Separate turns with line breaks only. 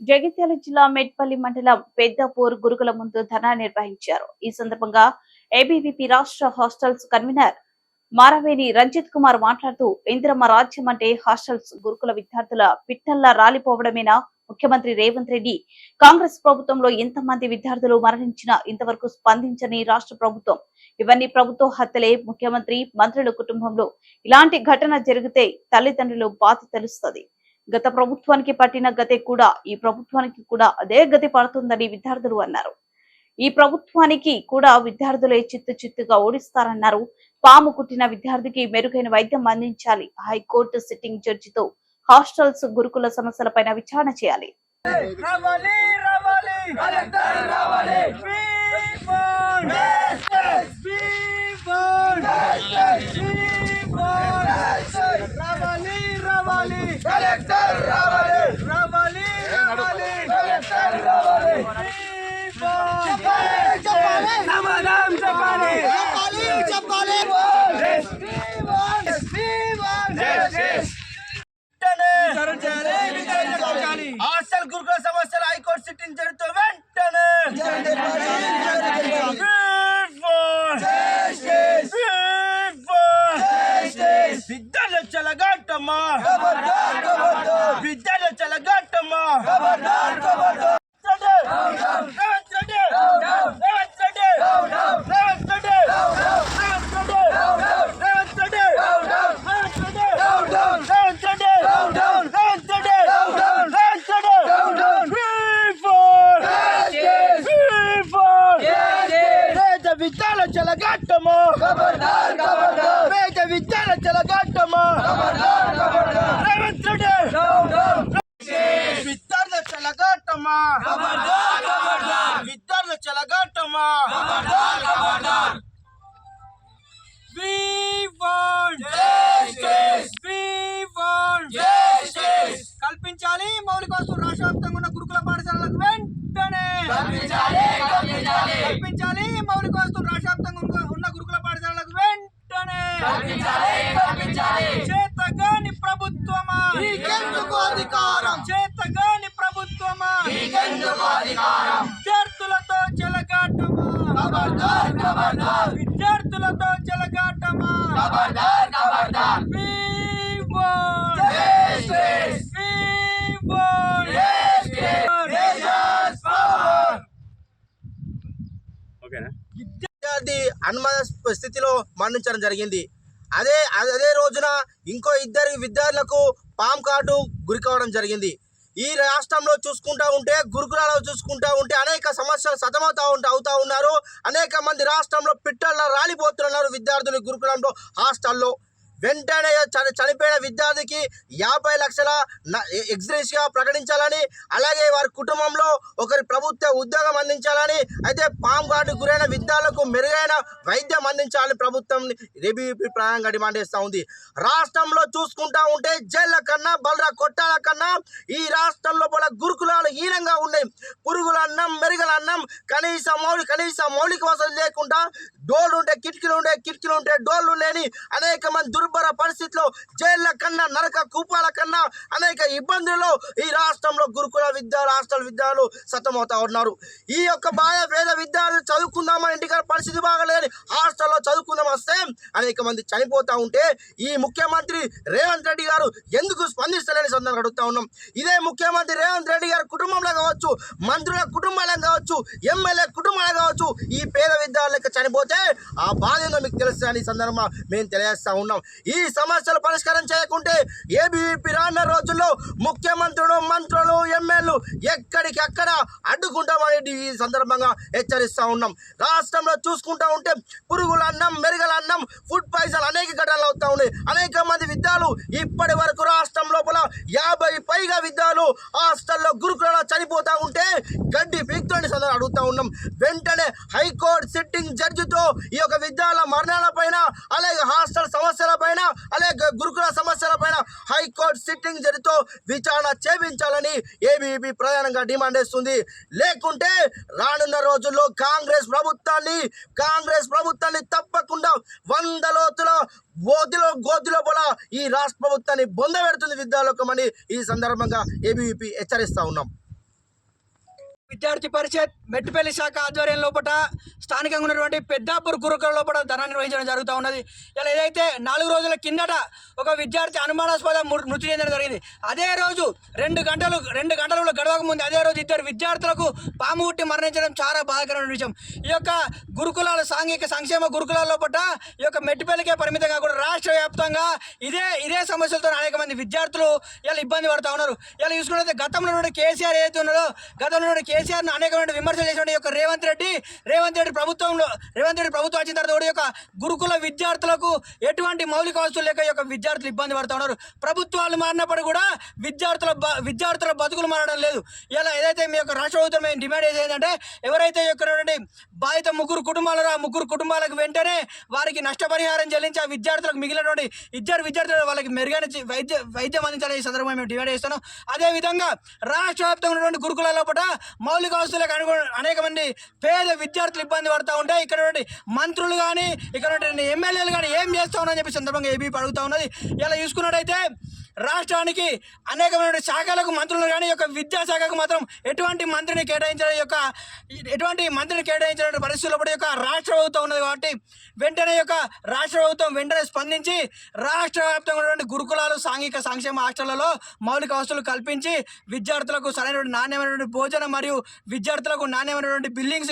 జగిత్యాల జిల్లా మెట్పల్లి మండలం పెద్దపూర్ గురుకుల ముందు ధర్నా నిర్వహించారు. ఈ సందర్భంగా ఏబీవీపీ రాష్ట్ర హాస్టల్స్ కన్వీనర్ మారవేణి రంజిత్ కుమార్ మాట్లాడుతూ ఇందిరమ్మ రాజ్యం అంటే హాస్టల్స్ గురుకుల విద్యార్థుల పిట్టల్లా రాలిపోవడమేనా? ముఖ్యమంత్రి రేవంత్ రెడ్డి కాంగ్రెస్ ప్రభుత్వంలో ఎంతమంది విద్యార్థులు మరణించినా ఇంతవరకు స్పందించని రాష్ట్ర ప్రభుత్వం. ఇవన్నీ ప్రభుత్వ హత్యలే. ముఖ్యమంత్రి మంత్రుల కుటుంబంలో ఇలాంటి ఘటన జరిగితే తల్లిదండ్రులు బాధ తెలుస్తుంది. గత ప్రభుత్వానికి పట్టిన గతే కూడా ఈ ప్రభుత్వానికి కూడా అదే గతి పడుతుందని విద్యార్థులు అన్నారు ఈ ప్రభుత్వానికి కూడా విద్యార్థులే చిత్తు చిత్తుగా ఓడిస్తారన్నారు పాము కుట్టిన విద్యార్థికి మెరుగైన వైద్యం అందించాలి హైకోర్టు సిట్టింగ్ జడ్జితో హాస్టల్స్ గురుకుల సమస్యలపైన విచారణ చేయాలి
హాస్టల్ గురుకుల సమస్యల హైకోర్టు సిట్టింగ్ జరుగుతూ వెంటనే విద్యార్థుల చెలగాటమ్మా విద్యార్థుల చెలగాటమ్మా చెలగాటము పేద విద్యాల చెలగాటము రేవంత్ రెడ్డి. విద్యార్థుల చెలగాటమా విద్యార్థుల చెలగాటమా We want justice. We want justice. కల్పించాలి మౌలిక వస్తువులు రాష్ట్ర వ్యాప్తంగా గురుకుల పాఠశాలలకు వెంటనే కల్పించాలి మౌలిక వస్తువులు రాష్ట్ర వ్యాప్తంగా ఉన్న- గురుకుల పాఠశాలలకు వెంటనే చేతగాని ప్రభుత్వమా? అధికారం? చేతగాని ప్రభుత్వమా? విద్యార్థులతో చెలగాటమా? విద్యార్థులతో చెలగాటమా ఖబర్దార్ ఖబర్దార్ We want justice. We want justice. Justice power. విద్యార్థి అనుమాన స్థితిలో మరణించడం జరిగింది. అదే అదే రోజున ఇంకో ఇద్దరు విద్యార్థులకు పామ్ కార్డు గురి కావడం జరిగింది. ఈ రాష్ట్రంలో చూసుకుంటా ఉంటే గురుకులాలో చూసుకుంటా ఉంటే అనేక సమస్యలు సతమవుతా ఉంటా అవుతా ఉన్నారు. అనేక మంది రాష్ట్రంలో పిట్టల్లో రాలిపోతున్నారు విద్యార్థులు గురుకులంలో హాస్టల్లో. వెంటనే చని చనిపోయిన విద్యార్థికి యాభై లక్షల ఎగ్జిరెన్స్గా ప్రకటించాలని అలాగే వారి కుటుంబంలో ఒకరి ప్రభుత్వ ఉద్యోగం అందించాలని అయితే పామ్ కార్డు గురైన విద్యార్థులకు మెరుగైన వైద్యం అందించాలని ప్రభుత్వం ఏబీపీ ప్రాయంగా డిమాండ్ చేస్తూ ఉంది. రాష్ట్రంలో చూసుకుంటా ఉంటే జైళ్ళ కన్నా బలరా కొట్టాల కన్నా ఈ రాష్ట్రంలో పల గురుకులాలు హీనంగా ఉన్నాయి. పురుగుల అన్నం మెరుగల అన్నం కనీస మౌలిక కనీస మౌలిక వసతులు లేకుండా డోర్లు ఉంటే కిటికీలు ఉంటే కిటికీలు ఉంటే డోర్లు లేని అనేక మంది దుర్భర పరిస్థితిలో జైళ్ళ కన్నా నరక కూపాల కన్నా అనేక ఇబ్బందులలో ఈ రాష్ట్రంలో గురుకుల విద్యాలు హాస్టల్ విద్యాలు సతమవుతా ఉన్నారు. ఈ యొక్క బాధ పేద విద్యార్థులు చదువుకుందామని ఇంటికాడ పరిస్థితి బాగలేదని హాస్టల్లో చదువుకుందాం వస్తే అనేక మంది చనిపోతా ఉంటే ఈ ముఖ్యమంత్రి రేవంత్ రెడ్డి గారు ఎందుకు స్పందిస్తలేని సందర్భంగా అడుగుతా ఉన్నాం. ఇదే ముఖ్యమంత్రి రేవంత్ రెడ్డి గారి కుటుంబంలో కావచ్చు మంత్రుల కుటుంబాలకు కావచ్చు ఎమ్మెల్యే కుటుంబాలు కావచ్చు ఈ పేద విద్యార్థులకు చనిపోతే ఆ బాధ మీకు తెలుస్తుంది ఈ సందర్భంగా మేము తెలియజేస్తా ఉన్నాం. ఈ సమస్యలు పరిష్కారం చేయకుంటే ఏబీవీపీ రానున్న రోజుల్లో ముఖ్యమంత్రులు మంత్రులు ఎమ్మెల్యేలు ఎక్కడికి అక్కడ అడ్డుకుంటామని ఈ సందర్భంగా హెచ్చరిస్తూ ఉన్నాం. రాష్ట్రంలో చూసుకుంటా ఉంటే పురుగుల అన్నం మెరుగల అన్నం ఫుడ్ పాయిజన్ అనేక ఘటనలు అవుతా ఉన్నాయి. అనేక మంది విద్యాలు ఇప్పటి వరకు రాష్ట్రం లోపల యాభై పైగా విద్యాలు హాస్టల్లో గురుకులలో చనిపోతా ఉంటే గడ్డి పీక్తోని సందర్భం అడుగుతా ఉన్నాం. వెంటనే హైకోర్టు సిట్టింగ్ జడ్జితో ఈ యొక్క విచారణ చేపించాలని ఏబీపీ ప్రధానంగా డిమాండ్ చేస్తుంది. లేకుంటే రానున్న రోజుల్లో కాంగ్రెస్ ప్రభుత్వాన్ని కాంగ్రెస్ ప్రభుత్వాన్ని తప్పకుండా వంద లోతుల గోతిలో గోతిలో కూడా ఈ రాష్ట్ర ప్రభుత్వాన్ని బొంద పెడుతుంది విద్యాలోకమని ఈ సందర్భంగా ఏబీవీపీ హెచ్చరిస్తా ఉన్నాం.
విద్యార్థి పరిషత్ మెట్టుపల్లి శాఖ ఆధ్వర్యం లోపల స్థానికంగా ఉన్నటువంటి పెద్దాపూర్ గురుకుల లోపల ధనాన్ని నిర్వహించడం జరుగుతూ ఉన్నది. ఇలా ఏదైతే నాలుగు రోజుల కిందట ఒక విద్యార్థి అనుమానాస్పద మృతి చెందడం జరిగింది. అదే రోజు రెండు గంటలు రెండు గంటల గడవక ముందు అదే రోజు ఇద్దరు విద్యార్థులకు పాము ఉట్టి మరణించడం చాలా బాధాకరమైన విషయం. ఈ యొక్క గురుకులాల సాంఘిక సంక్షేమ గురుకులాల లోపల ఈ యొక్క మెట్టుపల్లికే పరిమితం కాకుండా రాష్ట్ర వ్యాప్తంగా ఇదే ఇదే సమస్యలతో అనేక మంది విద్యార్థులు ఇలా ఇబ్బంది పడుతూ ఉన్నారు. ఇలా చూసుకున్నట్లయితే గతంలో కేసీఆర్ ఏదైతే ఉన్నారో గతంలో కేసీఆర్ కేసీఆర్ను అనేకమైన విమర్శలు చేసిన యొక్క రేవంత్ రెడ్డి రేవంత్ రెడ్డి ప్రభుత్వంలో రేవంత్ రెడ్డి ప్రభుత్వం వచ్చిన తర్వాత కూడా యొక్క గురుకుల విద్యార్థులకు ఎటువంటి మౌలిక వస్తువులు లేక యొక్క విద్యార్థులు ఇబ్బంది పడుతూ ఉన్నారు. ప్రభుత్వాలు మారినప్పుడు కూడా విద్యార్థుల బ- విద్యార్థుల బతుకులు మారడం లేదు. ఇలా ఏదైతే మీ యొక్క రాష్ట్ర ప్రభుత్వం మేము డిమాండ్ చేసేది ఏంటంటే ఎవరైతే యొక్క బాధిత ముగ్గురు కుటుంబాలు ఆ ముగ్గురు కుటుంబాలకు వెంటనే వారికి నష్టపరిహారం చెల్లించి ఆ విద్యార్థులకు మిగిలినటువంటి ఇద్దరు విద్యార్థులు వాళ్ళకి మెరుగైన వైద్య వైద్యం అందించాలని ఈ సందర్భంగా మేము డిమాండ్ చేస్తున్నాం. అదే విధంగా రాష్ట్ర వ్యాప్తంగా ఉన్నటువంటి గురుకుల లోపల మౌలిక వసతులకు అనుగు అనేక మంది పేద విద్యార్థులు ఇబ్బంది పడుతూ ఉంటే ఇక్కడ మంత్రులు కానీ ఇక్కడ ఎమ్మెల్యేలు కానీ ఏం చేస్తా ఉన్నారని చెప్పి సందర్భంగా ఏబీ అడుగుతా ఉన్నది. ఇలా చూసుకున్నట్టయితే రాష్ట్రానికి అనేకమైన శాఖలకు మంత్రులు కానీ యొక్క విద్యాశాఖకు మాత్రం ఎటువంటి మంత్రిని కేటాయించడం యొక్క ఎటువంటి మంత్రిని కేటాయించిన పరిస్థితుల్లో కూడా యొక్క రాష్ట్ర ప్రభుత్వం ఉన్నది కాబట్టి వెంటనే యొక్క రాష్ట్ర ప్రభుత్వం వెంటనే స్పందించి రాష్ట్ర వ్యాప్తంగా ఉన్నటువంటి గురుకులాలు సాంఘిక సంక్షేమ హాస్టళ్ళలో మౌలిక వసతులు కల్పించి విద్యార్థులకు సరైనటువంటి నాణ్యమైనటువంటి భోజనం మరియు విద్యార్థులకు నాణ్యమైనటువంటి బిల్డింగ్స్